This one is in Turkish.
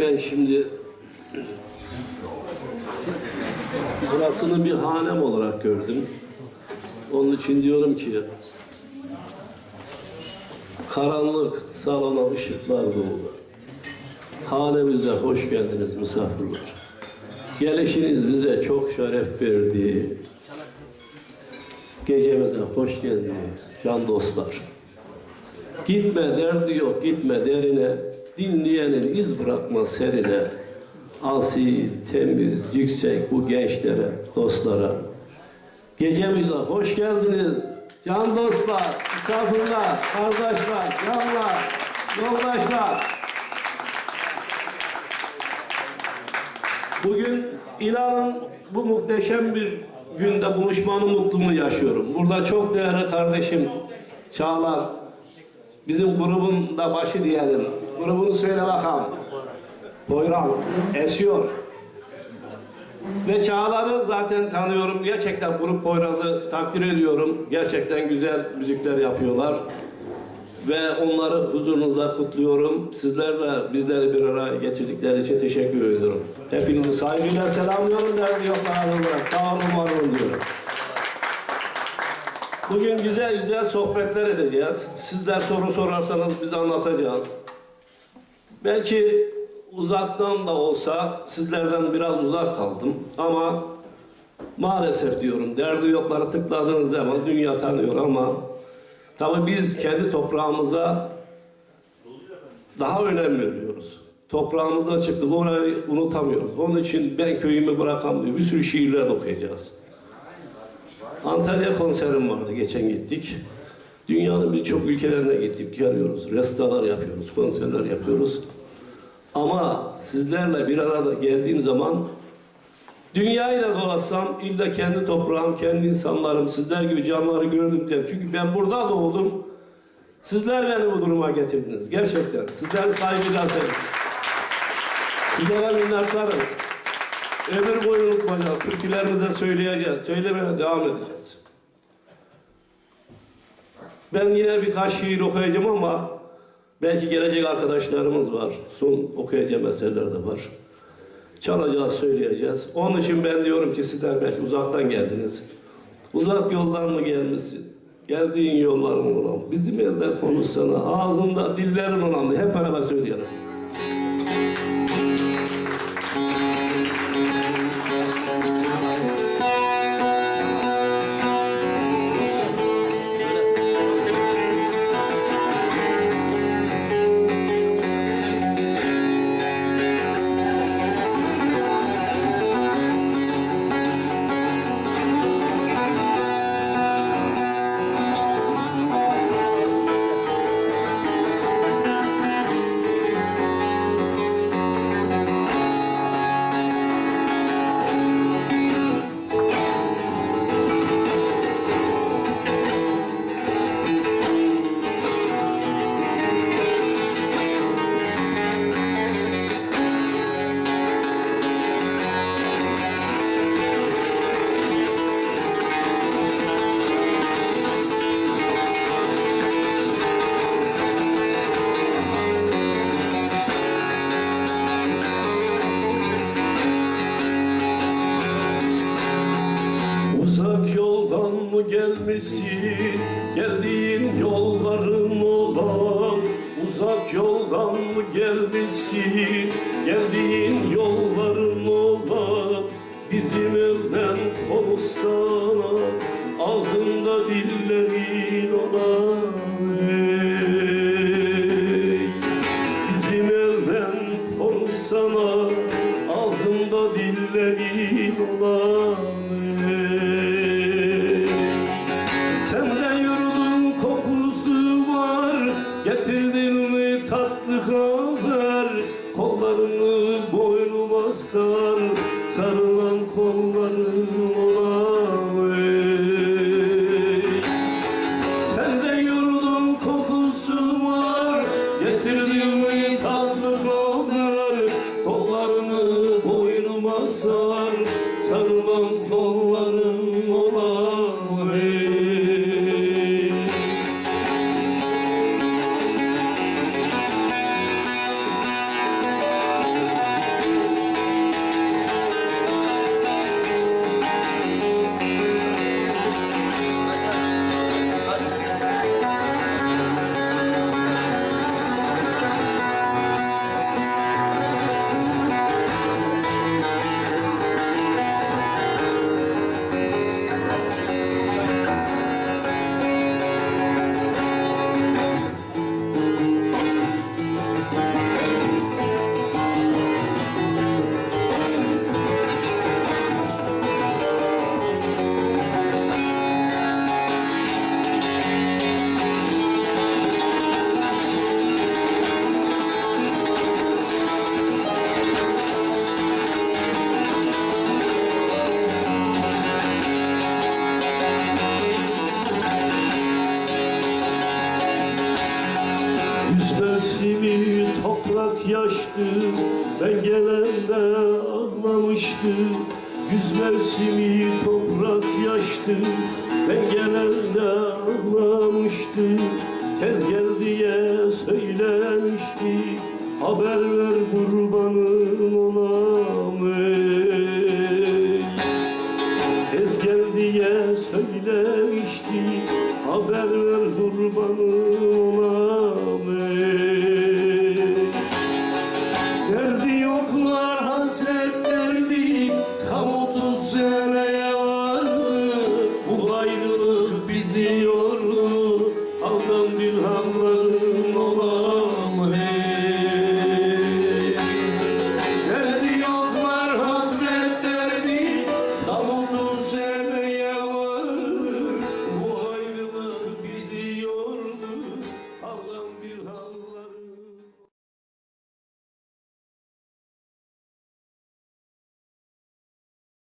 Ben şimdi burasını bir hanem olarak gördüm. Onun için diyorum ki karanlık salona ışıklar doğdu. Hanemize hoş geldiniz misafirler. Gelişiniz bize çok şeref verdi. Gecemize hoş geldiniz can dostlar. Gitme derdi yok gitme derine, dinleyenin iz bırakma serine. Asi, temiz, yüksek bu gençlere, dostlara. Gecemize hoş geldiniz. Can dostlar, misafirler, kardeşler, canlar, yoldaşlar. Bugün inanın bu muhteşem bir günde buluşmanın mutluluğunu yaşıyorum. Burada çok değerli kardeşim Çağlar, bizim grubun da başı diyelim. Grubunu söyle bakalım. Poyraz, esiyor. Ve Çağlar'ı zaten tanıyorum. Gerçekten Grup Poyraz'ı takdir ediyorum. Gerçekten güzel müzikler yapıyorlar. Ve onları huzurunuzda kutluyorum. Sizlerle bizleri bir araya getirdikleri için teşekkür ediyorum. Hepinizi saygıyla selamlıyorum. Derdi olarak. Sağ olun, var olun diyorum. Bugün güzel güzel sohbetler edeceğiz. Sizler soru sorarsanız biz anlatacağız. Belki uzaktan da olsa sizlerden biraz uzak kaldım ama maalesef diyorum derdi yokları tıkladığınız zaman dünya tanıyor ama tabi biz kendi toprağımıza daha önem veriyoruz. Toprağımızdan çıktık orayı unutamıyoruz. Onun için ben köyümü bırakamıyorum. Bir sürü şiirler okuyacağız. Antalya konserim vardı geçen gittik. Dünyanın birçok ülkelerine gittik, geliyoruz. Restalar yapıyoruz, konserler yapıyoruz. Ama sizlerle bir arada geldiğim zaman dünyayı da dolaşsam illa kendi toprağım, kendi insanlarım, sizler gibi canlıları gördüm diye. Çünkü ben burada doğdum. Sizler beni bu duruma getirdiniz. Gerçekten. Sizleri saygıyla seviyorum. Sizlere minnettarım. Ömür boyu unutmayacağız. Türkülerimize söyleyeceğiz. Söylemeye devam edeceğiz. Ben yine birkaç şiir okuyacağım ama belki gelecek arkadaşlarımız var. Son okuyacağım eserler de var. Çalacağız, söyleyeceğiz. Onun için ben diyorum ki sizler belki uzaktan geldiniz. Uzak yoldan mı gelmişsin? Geldiğin yolların olan. Bizim elde konuşsana. Ağzında dillerin olan. Hep beraber söyleyelim. Gelmişsin Geldiğin yolların olan Uzak yoldan mı gelmişsin Geldiğin yolların olan Bizim evden konuşsana Ağzında dillerin Ben gelende ağlamıştı. Güz mevsimi toprak yaştı. Ben gelende ağlamıştı. Tez gel diye söylemişti. Haber ver